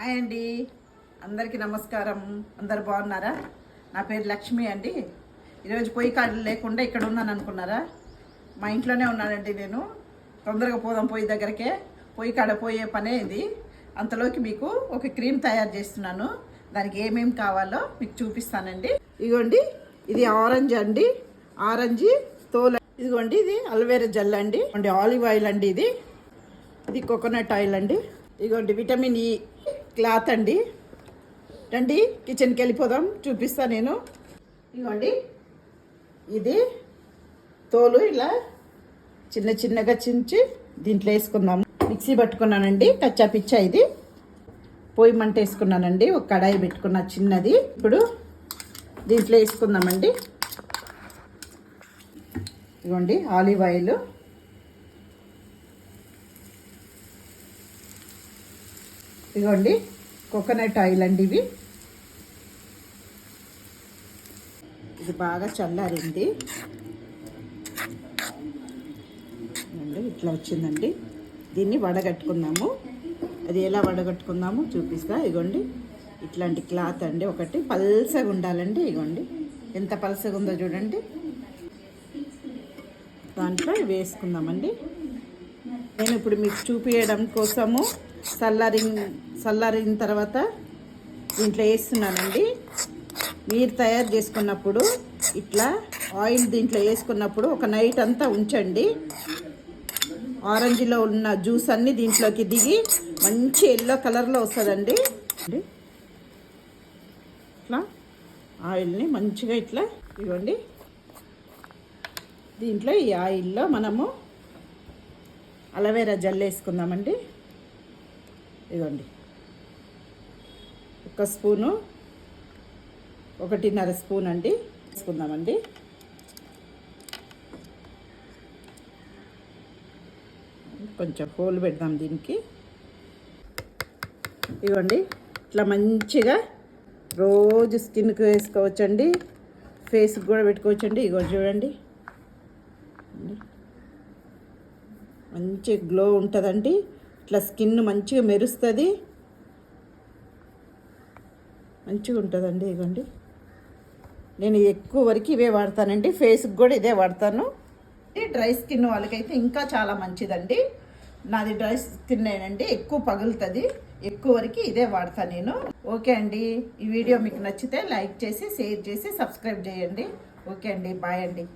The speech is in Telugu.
హాయ్ అండి. అందరికీ నమస్కారం. అందరు బాగున్నారా? నా పేరు లక్ష్మి అండి. ఈరోజు పొయ్యి కాడలు లేకుండా ఇక్కడ ఉన్నాను అనుకున్నారా? మా ఇంట్లోనే ఉన్నానండి నేను. తొందరగా పోదాం పొయ్యి దగ్గరకే. పొయ్యి కాడ పోయే పనే ఇది. అంతలోకి మీకు ఒక క్రీమ్ తయారు చేస్తున్నాను. దానికి ఏమేమి కావాలో మీకు చూపిస్తానండి. ఇదిగోండి ఇది ఆరెంజ్ అండి. ఆరెంజ్ తోల ఇదిగోండి ఇది అల్వేరా జెల్ అండి. ఆలివ్ ఆయిల్ అండి ఇది. ఇది కోకోనట్ ఆయిల్ అండి. ఇదిగోండి విటమిన్ ఈ. క్లాత్ అండి. రండి కిచెన్కి వెళ్ళిపోదాం చూపిస్తా నేను. ఇవ్వండి. ఇది తోలు ఇలా చిన్న చిన్నగా చించి దీంట్లో వేసుకుందాము. మిక్సీ పట్టుకున్నానండి కచ్చా పిచ్చా ఇది. పొయ్యి మంట వేసుకున్నానండి ఒక కడాయి పెట్టుకున్న చిన్నది. ఇప్పుడు దీంట్లో వేసుకుందామండి. ఇవ్వండి ఆలివ్ ఆయిల్. ఇదిగోండి కోకోనట్ ఆయిల్ అండి ఇవి. ఇది బాగా చల్లారింది. ఇట్లా వచ్చిందండి. దీన్ని వడగట్టుకున్నాము. అది ఎలా వడగట్టుకున్నాము చూపిస్తా. ఇగోండి ఇట్లాంటి క్లాత్ అండి ఒకటి. పల్సగా ఉండాలండి ఇగోండి. ఎంత పల్సగా ఉందో చూడండి. దాంట్లో వేసుకుందామండి. నేను ఇప్పుడు మీకు చూపించడం కోసము చల్లరి చల్లరిన తర్వాత దీంట్లో వేస్తున్నానండి. మీరు తయారు చేసుకున్నప్పుడు ఇట్లా ఆయిల్ దీంట్లో వేసుకున్నప్పుడు ఒక నైట్ అంతా ఉంచండి. ఆరెంజ్లో ఉన్న జ్యూస్ అన్నీ దీంట్లోకి దిగి మంచి ఎల్లో కలర్లో వస్తుందండి. ఇట్లా ఆయిల్ని మంచిగా ఇట్లా ఇవ్వండి. దీంట్లో ఈ ఆయిల్లో మనము అలవేరా జల్ వేసుకుందామండి. ఇదిగోండి ఒక స్పూను ఒకటిన్నర స్పూన్ అండి. వేసుకుందామండి కొంచెం హోల్ పెడదాం దీనికి. ఇవ్వండి ఇట్లా మంచిగా రోజు స్కిన్కి వేసుకోవచ్చండి. ఫేస్కి కూడా పెట్టుకోవచ్చండి. ఇగో చూడండి. మంచి గ్లో ఉంటుందండి. ఇట్లా స్కిన్ మంచిగా మెరుస్తుంది. మంచిగా ఉంటుందండి ఇదిగోండి నేను ఎక్కువ వరకు ఇవే వాడతానండి. ఫేస్కి కూడా ఇదే వాడతాను. ఈ డ్రై స్కిన్ వాళ్ళకైతే ఇంకా చాలా మంచిదండి. నాది డ్రై స్కిన్ ఏనండి ఎక్కువ పగులుతుంది. ఎక్కువ వరకు ఇదే వాడతాను నేను. ఓకే అండి. ఈ వీడియో మీకు నచ్చితే లైక్ చేసి షేర్ చేసి సబ్స్క్రైబ్ చేయండి. ఓకే అండి. బాయ్ అండి.